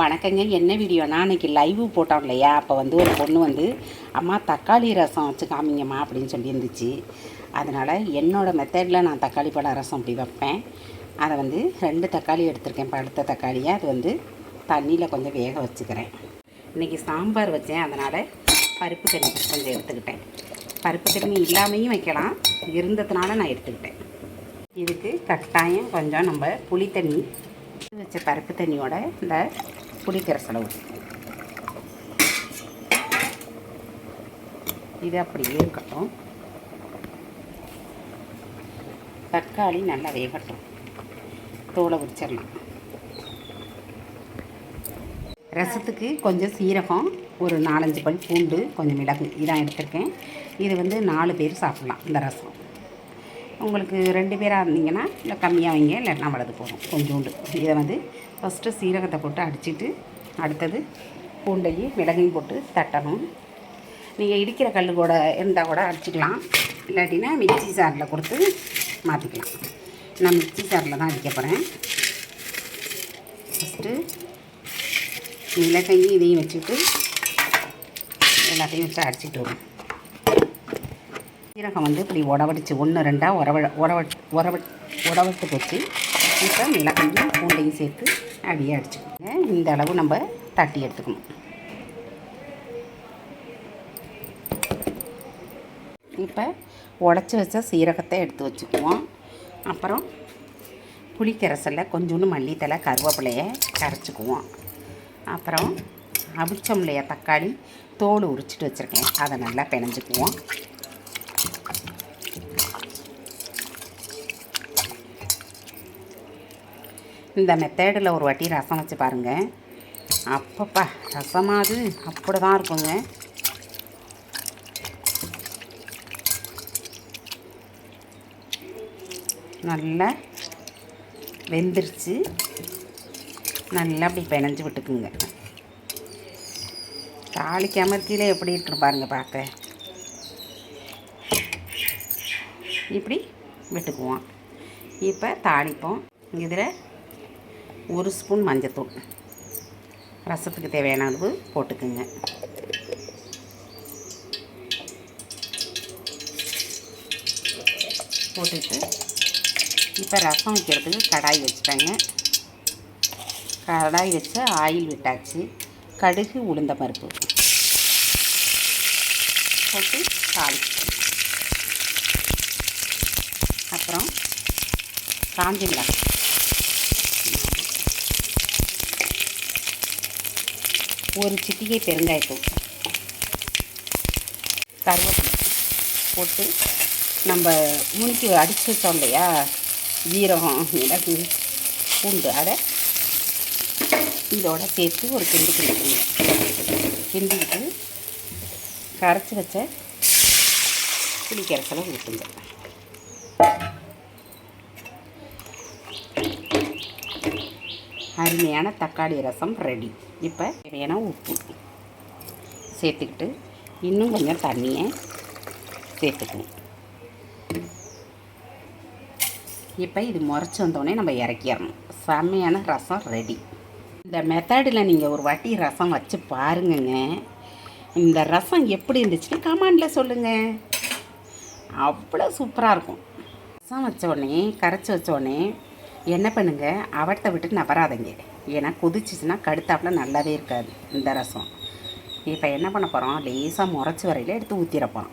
வணக்கங்க. என்ன வீடியோனா அன்றைக்கி லைவ் போட்டோம் இல்லையா? அப்போ வந்து ஒரு பொண்ணு வந்து அம்மா தக்காளி ரசம் வச்சு காமிங்கம்மா அப்படின்னு சொல்லியிருந்துச்சு. அதனால் என்னோடய மெத்தடில் நான் தக்காளி பழம் ரசம் அப்படி வைப்பேன். அதை வந்து ரெண்டு தக்காளி எடுத்திருக்கேன். பழுத்த தக்காளியை அது வந்து தண்ணியில் கொஞ்சம் வேக வச்சுக்கிறேன். இன்றைக்கி சாம்பார் வச்சேன். அதனால் பருப்பு தண்ணி கொஞ்சம் எடுத்துக்கிட்டேன். பருப்பு தண்ணி இல்லாமையும் வைக்கலாம். இருந்ததுனால நான் எடுத்துக்கிட்டேன். இதுக்கு கட்டாயம் கொஞ்சம் நம்ம புளி தண்ணி வச்ச பருப்பு தண்ணியோட இந்த புளிக்கரசலை ஊற்றிக்கணும் இது அப்படியே இருக்கட்டும் தக்காளி நல்லா வேகட்டும். தோலை உரிச்சிடலாம். ரசத்துக்கு கொஞ்சம் சீரகம் ஒரு நாலஞ்சு பல் பூண்டு கொஞ்சம் மிளகு இதான் எடுத்திருக்கேன். இது வந்து நாலு பேர் சாப்பிட்லாம் இந்த ரசம். உங்களுக்கு ரெண்டு பேராக இருந்தீங்கன்னா இல்லை கம்மியாக வைங்க இல்லைன்னா வலது போதும் கொஞ்சோண்டு. இதை வந்து ஃபஸ்ட்டு சீரகத்தை போட்டு அடிச்சிட்டு அடுத்தது பூண்டையும் மிளகையும் போட்டு தட்டணும். நீங்கள் இடிக்கிற கல் கூட இருந்தால் கூட அடிச்சிக்கலாம். இல்லாட்டினா மிக்சி சாரில் கொடுத்து மாற்றிக்கலாம் நான் மிக்சி சாரில் தான் அடிக்க போகிறேன் ஃபஸ்ட்டு மிளகையும் இதையும் வச்சுட்டு எல்லாத்தையும் வச்சு அடிச்சிட்டு வரும். சீரகம் வந்து இப்படி உடவடிச்சு ஒன்று ரெண்டாக உறவ உறவ உறவ உடவட்டு போச்சு. இப்போ மிளகையும் பூண்டையும் சேர்த்து அப்படியே அடிச்சுக்கோங்க. இந்த அளவு நம்ம தட்டி எடுத்துக்கணும். இப்போ உடச்சி வச்ச சீரகத்தை எடுத்து வச்சுக்குவோம். அப்புறம் புளிக்கரசலில் கொஞ்சோண்டு மல்லித்தலை கருவேப்பிலையை கரைச்சிக்குவோம். அப்புறம் அவிச்சம்லையை தக்காளி தோல் உரிச்சிட்டு வச்சுருக்கேன். அதை நல்லா பிணைஞ்சிக்குவோம். இந்த மெத்தேடில் ஒரு வாட்டி ரசம் வச்சு பாருங்கள் அப்பப்பா ரசமாது அப்படி தான் இருக்குங்க. நல்லா வெந்துருச்சு. நல்லா அப்படி பிணைஞ்சு விட்டுக்குங்க. தாளிக்காமல் அமர்த்தியில் எப்படி இருக்குன்னு பாருங்க பார்க்க. இப்படி விட்டுக்குவோம். இப்போ தாளிப்போம். இதில் ஒரு ஸ்பூன் மஞ்சத்தூள். ரசத்துக்கு தேவையான அளவு போட்டுக்குங்க. போட்டுட்டு இப்போ ரசம் வைக்கிறதுக்கு கடாய் வச்சுட்டாங்க. கடாய் வச்சு ஆயில் விட்டாச்சு. கடுகு உளுந்த பருப்பு. போட்டு தாளிச்சு அப்புறம் காஞ்சி மிளகாய். ஒரு சிட்டிகை பெருங்காயத்தூள் கருவேப்பிலை போட்டு நம்ம முனிக்கு அடித்து வச்சோம் இல்லையா? ஜீரகம் மிளகு பூண்டு அடை இதோட சேர்த்து ஒரு கிண்டு கிண்டிக்கணும் கிண்டிக்கிட்டு கரைச்சி வச்ச புளிக்கரைசலை ஊற்றுங்க அருமையான தக்காளி ரசம் ரெடி இப்போ தேவையான உப்பு சேர்த்துக்கிட்டு இன்னும் கொஞ்சம் தண்ணியை சேர்த்துக்கணும் இப்போ இது முறைச்சி வந்தோடனே நம்ம இறக்கிடணும். செம்மையான ரசம் ரெடி இந்த மெத்தடில் நீங்கள் ஒரு வாட்டி ரசம் வச்சு பாருங்கங்க. இந்த ரசம் எப்படி இருந்துச்சுன்னு கமாண்டில் சொல்லுங்கள் அவ்வளோ சூப்பராக இருக்கும். ரசம் வச்ச உடனே கரைச்சி வச்ச உடனே என்ன பண்ணுங்க? அவட்டை விட்டு நபராதீங்க ஏன்னா கொதிச்சிச்சுன்னா கடுத்தாப்புல நல்லாவே இருக்காது இந்த ரசம். இப்போ என்ன பண்ண போகிறோம் லேசாக முறைச்சி வரையில் எடுத்து ஊற்றிடப்போம்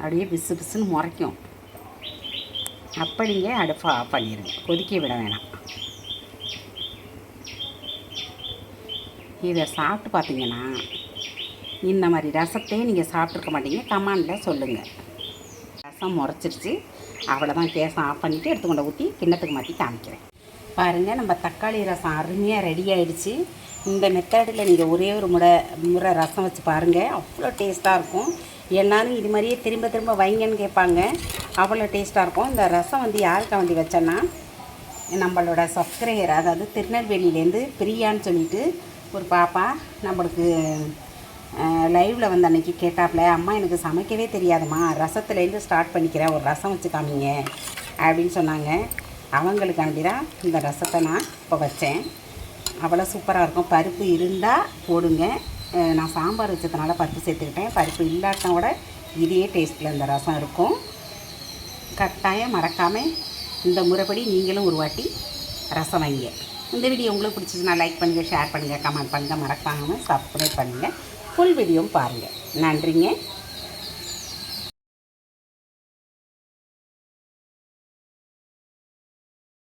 அப்படியே பிசு பிசுன்னு முறைக்கும். அப்போ நீங்கள் அடுப்பை ஆஃப் பண்ணிடுங்க கொதிக்க விட வேணாம். இதை சாப்பிட்டு பார்த்தீங்கன்னா இந்த மாதிரி ரசத்தையும் நீங்கள் சாப்பிட்ருக்க மாட்டீங்க. கமாண்டில் சொல்லுங்கள் ரசம் முறைச்சிருச்சு. அவ்வளோதான் கேஸை ஆஃப் பண்ணிவிட்டு எடுத்து கொண்டு ஊற்றி கிண்ணத்துக்கு மாற்றி காமிக்கிறேன். பாருங்கள் நம்ம தக்காளி ரசம் அருமையாக ரெடி ஆகிடுச்சு இந்த மெத்தடில் நீங்கள் ஒரே ஒரு முறை முறை ரசம் வச்சு பாருங்கள் அவ்வளோ டேஸ்ட்டாக இருக்கும். எல்லாரும் இது மாதிரியே திரும்ப திரும்ப வைங்கன்னு கேட்பாங்க. அவ்வளோ டேஸ்ட்டாக இருக்கும். இந்த ரசம் வந்து யாருக்கா வந்து வச்சேன்னா நம்மளோட சப்ஸ்கிரைபர் அதாவது திருநெல்வேலியிலேருந்து பிரியான்னு சொல்லிட்டு ஒரு பாப்பா நம்மளுக்கு லைவில் வந்து அன்றைக்கி கேட்டாப்புல அம்மா எனக்கு சமைக்கவே தெரியாதும்மா. ரசத்துலேருந்து ஸ்டார்ட் பண்ணிக்கிறேன் ஒரு ரசம் வச்சு காமிங்க. அப்படின்னு சொன்னாங்க. அவங்களுக்காண்டி தான் இந்த ரசத்தை நான் இப்போ வச்சேன். அவ்வளோ சூப்பராக இருக்கும். பருப்பு இருந்தால் போடுங்க. நான் சாம்பார் வச்சதுனால பருப்பு சேர்த்துக்கிட்டேன். பருப்பு இல்லாட்டோட கூட இதே டேஸ்ட்டில் இந்த ரசம் இருக்கும். கட்டாயம் மறக்காமல் இந்த முறைப்படி நீங்களும் ஒரு வாட்டி ரசம் வைங்க. இந்த வீடியோ உங்களுக்கு பிடிச்சிச்சுன்னா லைக் பண்ணுங்கள் ஷேர் பண்ணுங்கள் கமெண்ட் பண்ணுங்கள் மறக்காமல் சப்ஸ்கிரைப் பண்ணுங்கள் ஃபுல் வீடியோவும் பாருங்கள் நன்றிங்க.